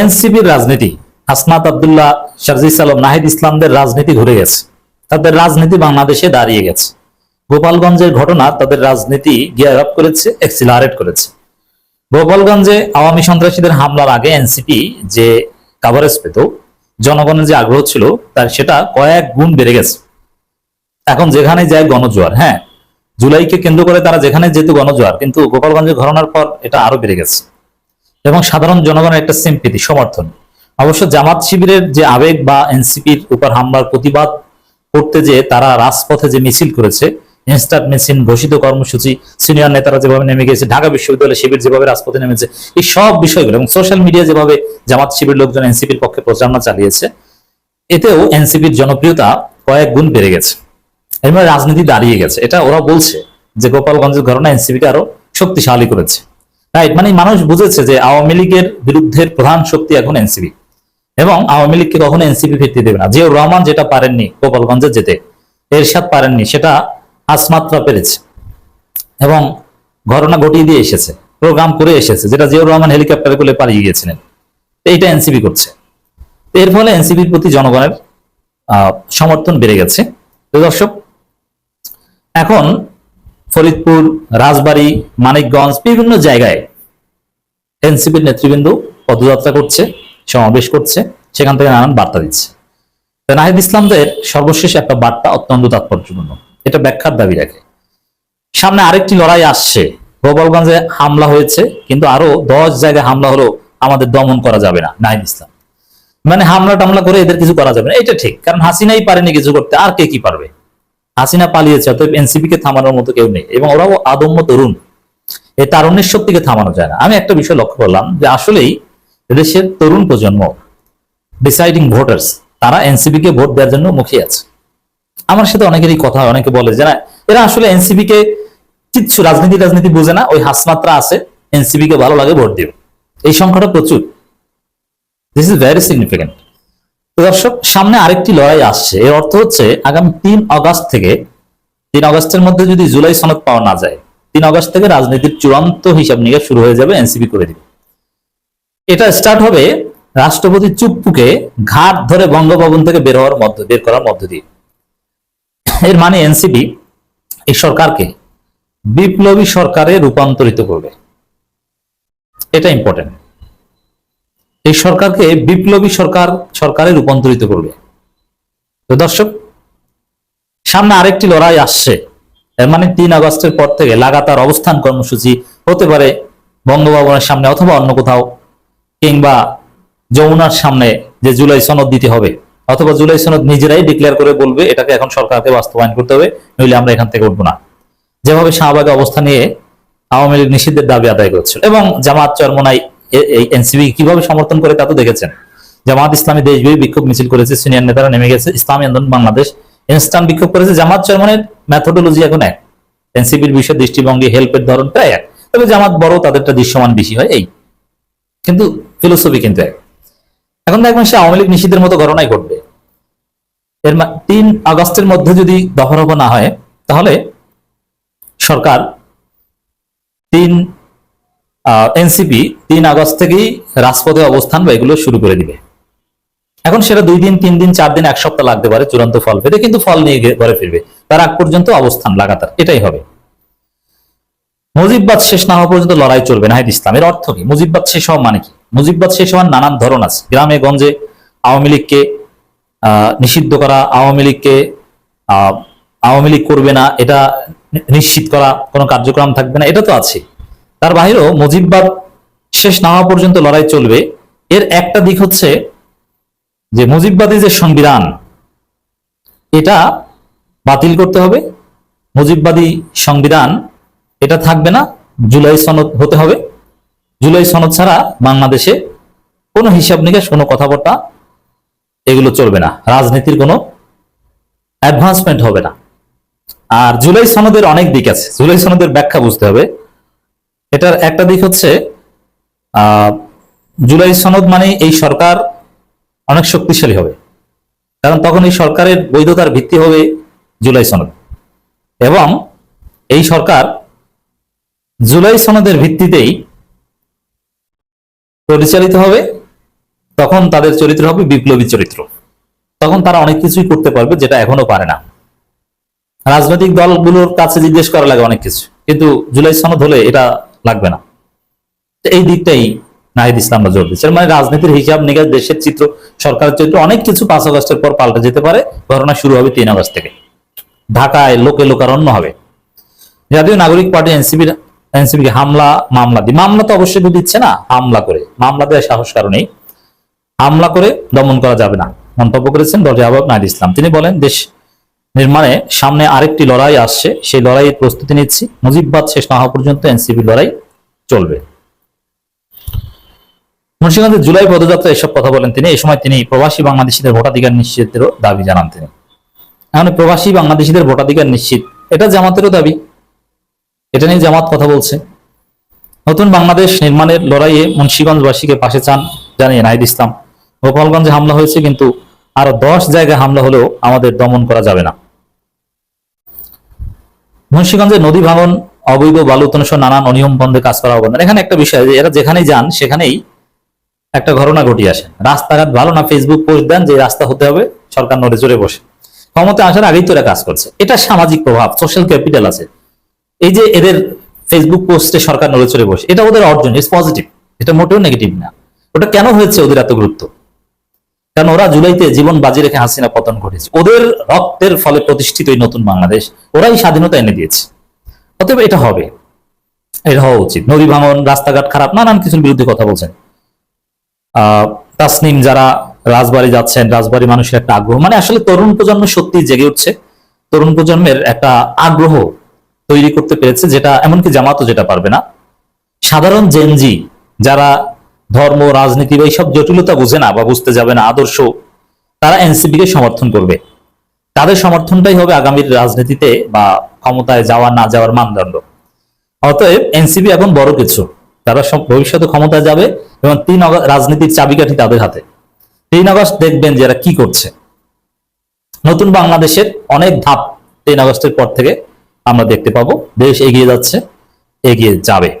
এনসিপির রাজনীতি। হাসনাত আবদুল্লাহ শারজিস আলম নাহিদ ইসলামদের রাজনীতি ঘুরে গেছে। তাদের রাজনীতি বাংলাদেশে দাঁড়িয়ে গেছে। গোপালগঞ্জের ঘটনা তাদের রাজনীতি গিয়ার আপ করেছে এক্সিলারেট করেছে। গোপালগঞ্জে আওয়ামী সন্ত্রাসীদের হামলার আগে এনসিপি যে কাভারেজ পেত, জনগণের যে আগ্রহ ছিল, তার সেটা কয়েক গুণ বেড়ে গেছে। এখন যেখানে যায় গণজোয়ার হ্যাঁ জুলাইকে কেন্দ্র করে তারা যেখানে যেত গণজোয়ার, কিন্তু গোপালগঞ্জের ঘটনার পর এটা আরও বেড়ে গেছে। এবং সাধারণ জনগণের একটা সিম্পিতি সমর্থন। অবশ্য জামাত শিবিরের যে আবেগ বা এনসিপির উপর হামলার প্রতিবাদ করতে যে তারা রাজপথে যে মিছিল করেছে ইনস্টান্ট মেশিন ঘোষিত কর্মসূচি, সিনিয়র নেতারা যেভাবে নেমে গেছে ঢাকা বিশ্ববিদ্যালয় শিবির যেভাবে রাজপথে নেমেছে, এই সব বিষয়গুলো এবং সোশ্যাল মিডিয়া যেভাবে জামাত শিবির লোকজন এনসিপির পক্ষে প্রচারণা চালিয়েছে, এতেও এনসিপির জনপ্রিয়তা কয়েক গুণ বেড়ে গেছে। এবার রাজনীতি দাঁড়িয়ে গেছে। এটা ওরা বলছে যে গোপালগঞ্জের ঘটনা এনসিপিকে আরও শক্তিশালী করেছে। রাইট মানে মানুষ বুঝেছে যে আওয়ামী লীগের বিরুদ্ধের প্রধান শক্তি এখন এনসিপি। এবং আওয়ামী লীগকে কখনো এনসিপি ফিরতে দেবে না। জিয়াউর রহমান যেটা পারেননি, গোপালগঞ্জে যেতে, এরশাদ পারেননি, সেটা আসমাত্রা পেরেছে। এবং ঘটনা ঘটিয়ে দিয়ে এসেছে, প্রোগ্রাম করে এসেছে, যেটা জিয়াউর রহমান হেলিকপ্টারে করে পালিয়ে গিয়েছিলেন। এইটা এনসিপি করছে। এর ফলে এনসিপির প্রতি জনগণের সমর্থন বেড়ে গেছে। দর্শক, এখন ফরিদপুর, রাজবাড়ী, মানিকগঞ্জ, বিভিন্ন জায়গায় এনসিপির নেতৃবৃন্দ পদযাত্রা করছে, সমাবেশ করছে, সেখান থেকে নানান বার্তা দিচ্ছে। নাহিদ ইসলামদের সর্বশেষ একটা বার্তা অত্যন্ত তাৎপর্যপূর্ণ। এটা ব্যাখ্যার দাবি রাখে। সামনে আরেকটি লড়াই আসছে। গোপালগঞ্জে হামলা হয়েছে, কিন্তু আরও দশ জায়গায় হামলা হলো আমাদের দমন করা যাবে না, নাহিদ ইসলাম। মানে হামলা টামলা করে এদের কিছু করা যাবে না, এটা ঠিক। কারণ হাসিনাই পারেনি কিছু করতে, আর কে কি পারবে? হাসিনা পালিয়েছে, অতএব এনসিপি কে থামানোর মতো কেউ নেই, এবং ওরাও আদম্য তরুণ। এই তারুণ্যের শক্তিকে থামানো যায় না। আমি একটা বিষয় লক্ষ্য করলাম যে আসলেই দেশের তরুণ প্রজন্ম ডিসাইডিং ভোটার্স তারা এনসিপি কে ভোট দেওয়ার জন্য মুখিয়ে আছে। আমার সাথে অনেকেরই কথা অনেকে বলে যে না, এরা আসলে এনসিপি কে কিচ্ছু রাজনীতি রাজনীতি বুঝে না, ওই হাসমাত্রা আছে এনসিপি কে ভালো লাগে, ভোট দিও। এই সংখ্যাটা প্রচুর। দিস ইজ ভেরি সিগনিফিকেন্ট তো দর্শক, সামনে আরেকটি লড়াই আসছে। এর অর্থ হচ্ছে, আগামী তিন আগস্ট থেকে, তিন আগস্টের মধ্যে যদি জুলাই সনদ পাওয়া না যায় তিন আগস্ট থেকে রাজনীতির চূড়ান্ত হিসাব নিকাশ শুরু হয়ে যাবে, এনসিপি করে দিবে। এটা স্টার্ট হবে রাষ্ট্রপতি চুপ্পুকে ঘাট ধরে বঙ্গভবন থেকে বের হওয়ার মধ্য, বের করার মধ্য দিয়ে। এর মানে এনসিপি এই সরকারকে বিপ্লবী সরকারে রূপান্তরিত করবে। এটা ইম্পর্টেন্ট এই সরকারকে বিপ্লবী সরকার, সরকারে রূপান্তরিত করবে। তো দর্শক, সামনে আরেকটি লড়াই আসছে। মানে তিন আগস্টের পর থেকে লাগাতার অবস্থান কর্মসূচি হতে পারে বঙ্গভবনের সামনে অথবা অন্য কোথাও, কিংবা যমুনার সামনে যে জুলাই সনদ দিতে হবে, অথবা জুলাই সনদ নিজেরাই ডিক্লেয়ার করে বলবে, এটাকে এখন সরকারকে বাস্তবায়ন করতে হবে, নইলে আমরা এখান থেকে উঠবো না। যেভাবে শাহবাগে অবস্থান নিয়ে আওয়ামী লীগ নিষিদ্ধের দাবি আদায় করছিল, এবং জামাত চরমনাই এই এনসিবি কীভাবে সমর্থন করে তা তো দেখেছেন। জামাত ইসলামী দেশব্যাপী বিক্ষোভ মিছিল করেছে, সিনিয়র নেতারা নেমে গেছে, ইসলামী আন্দোলন, বাংলাদেশ ইনস্টান্ট বিক্ষোভ করেছে জামাত চরমনের ম্যাথোডোলজি এখন এক। এনসিপির বিষয়ে দৃষ্টিভঙ্গি হেল্পের ধরন প্রায় এক। তবে জামাত বড়, তাদেরটা দৃশ্যমান বেশি হয় এই। কিন্তু ফিলোসফি কিন্তু এক। এখন দেখবেন সে আওয়ামী লীগ নিষিদ্ধের মতো ঘটনাই ঘটবে এর তিন আগস্টের মধ্যে যদি দফা রফা না হয়, তাহলে সরকার তিন এনসিপি তিন আগস্ট থেকেই রাজপথে অবস্থান বা এগুলো শুরু করে দিবে। এখন সেটা দুই দিন, তিন দিন, চার দিন, এক সপ্তাহ লাগতে পারে, চূড়ান্ত ফল পেতে, কিন্তু ফল নিয়ে ঘরে ফিরবে। তার আগ পর্যন্ত অবস্থান লাগাতার, এটাই হবে। মুজিববাদ শেষ না হওয়া পর্যন্ত লড়াই চলবে নাহিদ ইসলাম। এর অর্থ কি? মুজিববাদ শেষ হওয়া মানে কি? মুজিববাদ শেষ হওয়ার নানান ধরন আছে। গ্রামে, গঞ্জে, আওয়ামী লীগকে নিষিদ্ধ করা, আওয়ামী লীগকে আওয়ামী লীগ করবে না, এটা নিশ্চিত করা, কোনো কার্যক্রম থাকবে না, এটা তো আছে। তার বাহিরেও মুজিববাদ শেষ না হওয়া পর্যন্ত লড়াই চলবে। এর একটা দিক হচ্ছে যে মুজিববাদী যে সংবিধান, এটা বাতিল করতে হবে। মুজিববাদী সংবিধান, এটা থাকবে না, জুলাই সনদ হতে হবে। জুলাই সনদ ছাড়া বাংলাদেশে কোনো হিসাব নিকাশ, কোনো কথাবার্তা এগুলো চলবে না। রাজনীতির কোনো অ্যাডভান্সমেন্ট হবে না। আর জুলাই সনদের অনেক দিক আছে। জুলাই সনদের ব্যাখ্যা বুঝতে হবে। এটার একটা দিক হচ্ছে জুলাই সনদ মানে এই সরকার অনেক শক্তিশালী হবে। কারণ তখন এই সরকারের বৈধতার ভিত্তি হবে জুলাই সনদ। এবং এই সরকার জুলাই সনদের ভিত্তিতেই পরিচালিত হবে, তখন তাদের চরিত্র হবে বিপ্লবী চরিত্র। তখন তারা অনেক কিছুই করতে পারবে যেটা এখনও পারে না। রাজনৈতিক দলগুলোর কাছে জিজ্ঞেস করা লাগে অনেক কিছু, কিন্তু জুলাই সনদ হলে এটা লাগবে না। এই দিকটাই নাহিদ ইসলামরা জোর দিচ্ছে এর মানে রাজনীতির হিসাব নিকাশ, দেশের চিত্র, সরকারের চিত্র অনেক কিছু পাঁচ আগস্টের পর পাল্টে যেতে পারে। ঘটনা শুরু হবে তিন আগস্ট থেকে। ঢাকায় লোকে লোকারণ্য হবে। জাতীয় নাগরিক পার্টি এনসিপির এনসিপিকে হামলা, মামলা দিয়ে মামলা তো অবশ্যই কেউ দিচ্ছে না, হামলা করে। মামলা দেওয়ার সাহস কারণেই হামলা করে দমন করা যাবে না। মন্তব্য করেছেন ডক্টর আবাব নাহিদ ইসলাম। তিনি বলেন, দেশ নির্মাণে সামনে আরেকটি লড়াই আসছে। সেই লড়াইয়ের প্রস্তুতি নিচ্ছি। মুজিববাদ শেষ না হওয়া পর্যন্ত এনসিপি লড়াই চলবে। মুন্সিগঞ্জের জুলাই পদযাত্রা এসব কথা বলেন তিনি। এই সময় তিনি প্রবাসী বাংলাদেশিদের ভোটাধিকার নিশ্চিতেরও দাবি জানান তিনি। এখন প্রবাসী বাংলাদেশিদের ভোটাধিকার নিশ্চিত, এটা জামাতেরও দাবি। এটা নিয়ে জামাত কথা বলছে। নতুন বাংলাদেশ নির্মাণের লড়াইয়ে মুন্সিগঞ্জবাসীকে পাশে চান জানিয়ে নাহিদ ইসলাম। গোপালগঞ্জে হামলা হয়েছে, কিন্তু আরও দশ জায়গায় হামলা হলেও আমাদের দমন করা যাবে না। মুন্সিগঞ্জে নদী ভাঙন, অবৈধ বালু সহ নানান অনিয়ম বন্ধে কাজ করা হবে না। এখানে একটা বিষয়, যে এরা যেখানেই যান, সেখানেই একটা ঘটনা ঘটিয়ে আসে। রাস্তাঘাট ভালো না ফেসবুক পোস্ট দেন যে রাস্তা হতে হবে, সরকার নড়ে চড়ে বসে। ক্ষমতা আসার আগেই তো এরা কাজ করছে। এটা সামাজিক প্রভাব সোশ্যাল ক্যাপিটাল আছে। এই যে এদের ফেসবুক পোস্টে সরকার নড়ে চড়ে বসে, এটা ওদের অর্জন ইটস পজিটিভ এটা মোটেও নেগেটিভ না। ওটা কেন হয়েছে ওদের এত গুরুত্ব? কারণ ওরা জুলাইতে জীবন বাজি রেখে হাসিনা পতন ঘটেছে ওদের রক্তের ফলে প্রতিষ্ঠিত এই নতুন বাংলাদেশ, ওরাই স্বাধীনতা এনে দিয়েছে। অতএব এটা হবে। এটা হওয়া উচিত। নদী ভাঙন, রাস্তাঘাট খারাপ, নানান কিছুর বিরুদ্ধে কথা বলছেন। তাসনিম যারা রাজবাড়ি যাচ্ছেন, রাজবাড়ি মানুষের একটা আগ্রহ। মানে আসলে তরুণ প্রজন্ম সত্যি জেগে উঠছে। তরুণ প্রজন্মের একটা আগ্রহ তৈরি করতে পেরেছে, যেটা এমনকি জামাতও যেটা পারবে না। সাধারণ জেনজি যারা ধর্ম, রাজনীতি বা এইসব জটিলতা বুঝে না বা বুঝতে যাবে না, আদর্শ, তারা এনসিপি কে সমর্থন করবে। তাদের সমর্থনটাই হবে আগামীর রাজনীতিতে বা ক্ষমতায় যাওয়া, না যাওয়ার মানদণ্ড। অতএব এনসিপি এখন বড় কিছু। তারা সব ভবিষ্যতে ক্ষমতায় যাবে এবং তিন রাজনীতির চাবিকাঠি তাদের হাতে। তিন আগস্ট দেখবেন যে এরা কি করছে। নতুন বাংলাদেশের অনেক ধাপ তিন আগস্টের পর থেকে আমরা দেখতে পাবো। দেশ এগিয়ে যাচ্ছে, এগিয়ে যাবে।